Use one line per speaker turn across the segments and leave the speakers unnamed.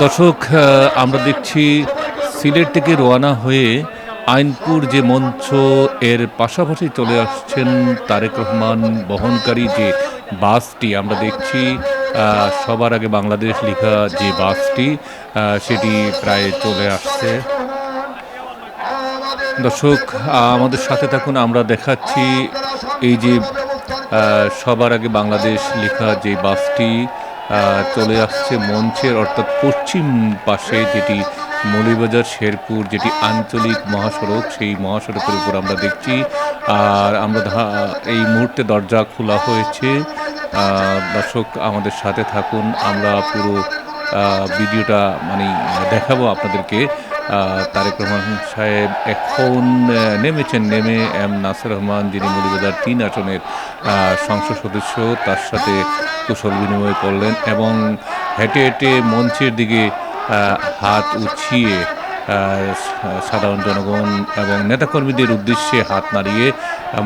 দর্শক আমরা দেখছি সিলেট থেকে রওনা হয়ে আইনপুর যে মঞ্চ, এর পাশাপাশি চলে আসছেন তারেক রহমান বহনকারী যে বাসটি। আমরা দেখছি সবার আগে বাংলাদেশ লেখা যে বাসটি সেটি প্রায় চলে আসছে। দর্শক, আমাদের সাথে থাকুন, আমরা দেখাচ্ছি এই যে সবার আগে বাংলাদেশ লেখা যে বাসটি চলে আসছে মঞ্চের, অর্থাৎ পশ্চিম পাশে যেটি মৌলিবাজার, শেরপুর, যেটি আঞ্চলিক মহাসড়ক, সেই মহাসড়কের উপর আমরা দেখছি। আর আমরা এই মুহূর্তে দরজা খোলা হয়েছে। দর্শক, আমাদের সাথে থাকুন। আমরা পুরো ভিডিওটা মানে দেখাবো আপনাদেরকে। তারেক রহমান সাহেব এখন নেমেছেন, নেমে এম নাসির রহমান, যিনি মৌলবাজার তিন আসনের সংসদ সদস্য, তার সাথে কুশল বিনিময় করলেন এবং হেঁটে হেঁটে মঞ্চের দিকে হাত উঠিয়ে সাধারণ জনগণ এবং নেতাকর্মীদের উদ্দেশ্যে হাত নাড়িয়ে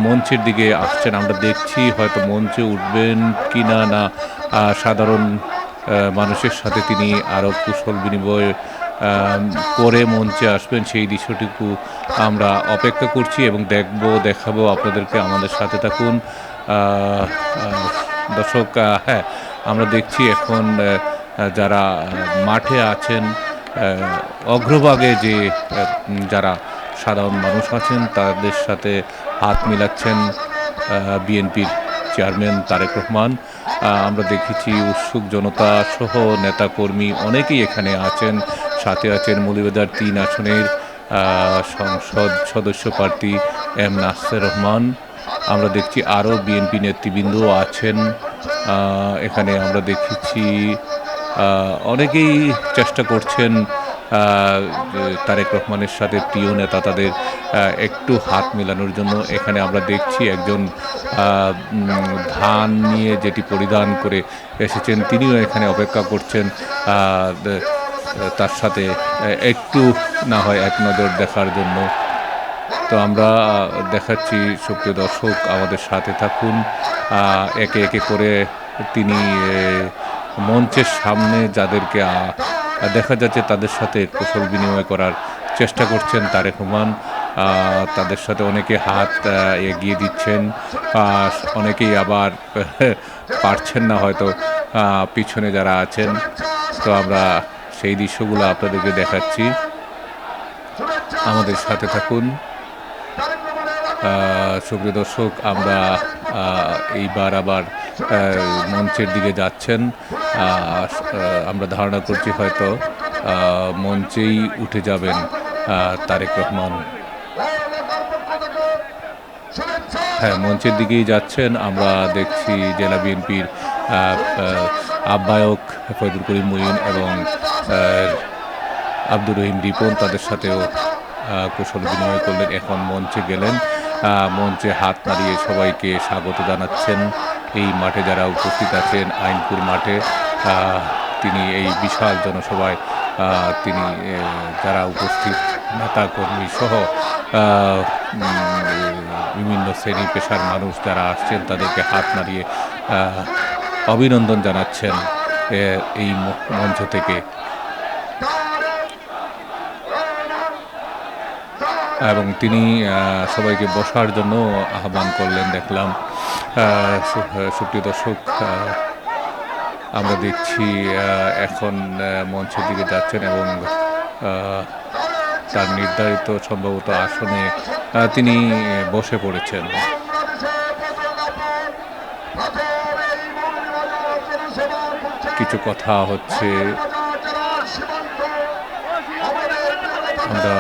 মঞ্চের দিকে আসছেন। আমরা দেখছি হয়তো মঞ্চে উঠবেন কি না না সাধারণ মানুষের সাথে তিনি আরও কুশল বিনিময় করে মঞ্চে আসবেন, সেই দৃশ্যটুকু আমরা অপেক্ষা করছি এবং দেখব, দেখাবো আপনাদেরকে আমাদের সাথে থাকুন। দর্শক হ্যাঁ আমরা দেখছি এখন যারা মাঠে আছেন অগ্রভাগে যে যারা সাধারণ মানুষ আছেন, তাদের সাথে হাত মিলাচ্ছেন বিএনপির চেয়ারম্যান তারেক রহমান। আমরা দেখেছি উৎসুক জনতা সহ নেতাকর্মী অনেকেই এখানে আছেন। সাথে আছেন মৌলিবাজার তিন আসনের সংসদ সদস্য প্রার্থী এম নাসের রহমান। আমরা দেখছি আরও বিএনপি নেতৃবৃন্দ আছেন। এখানে আমরা দেখেছি অনেকেই চেষ্টা করছেন তারেক রহমানের সাথে প্রিয় নেতা তাদের একটু হাত মেলানোর জন্য। এখানে আমরা দেখছি একজন ধান নিয়ে যেটি পরিধান করে এসেছেন, তিনিও এখানে অপেক্ষা করছেন। তার সাথে একটু না হয় এক নজর দেখার জন্য। তো আমরা দেখাচ্ছি সুপ্রিয় দর্শক, আমাদের সাথে থাকুন। একে একে করে তিনি মঞ্চের সামনে যাদেরকে দেখা যাচ্ছে তাদের সাথে কুশল বিনিময় করার চেষ্টা করছেন তারেক রহমান। তাদের সাথে অনেকে হাত এগিয়ে দিচ্ছেন। অনেকেই আবার পারছেন না হয়তো পিছনে যারা আছেন। তো আমরা সেই দৃশ্যগুলো আপনাদেরকে দেখাচ্ছি। আমাদের সাথে থাকুন। সুপ্রিয় দর্শক, আমরা এইবার আবার মঞ্চের দিকে যাচ্ছেন। আমরা ধারণা করছি হয়তো মঞ্চেই উঠে যাবেন তারেক রহমান। হ্যাঁ মঞ্চের দিকেই যাচ্ছেন। আমরা দেখছি জেলা বিএনপির আহ্বায়ক ফয়দুল করিম মুইন এবং আব্দুর রহিম রিপন তাদের সাথেও কুশল বিনিময় করলেন। এখন মঞ্চে গেলেন। মঞ্চে হাত নাড়িয়ে সবাইকে স্বাগত জানাচ্ছেন। এই মাঠে যারা উপস্থিত আছেন, আইনপুর মাঠে তিনি এই বিশাল জনসভায় তিনি যারা উপস্থিত নেতা কর্মী সহ বিভিন্ন শ্রেণি পেশার মানুষ যারা আসছেন, তাদেরকে হাত নাড়িয়ে অভিনন্দন জানাচ্ছেন এই মঞ্চ থেকে। এবং তিনি সবাইকে বসার জন্য আহ্বান করলেন, দেখলাম সুপ্রিয় দর্শক আমরা দেখছি এখন মঞ্চের দিকে যাচ্ছেন এবং তার নির্ধারিত সম্ভবত আসনে তিনি বসে পড়েছেন। কিছু কথা হচ্ছে, আমরা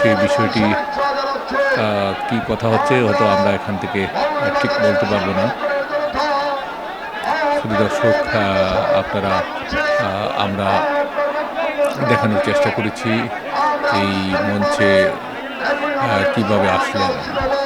সেই বিষয়টি কি কথা হচ্ছে হয়তো আমরা এখান থেকে ঠিক বলতে পারব না। শুধু দর্শক আপনারা আমরা দেখানোর চেষ্টা করেছি এই মঞ্চে কীভাবে আসলেন।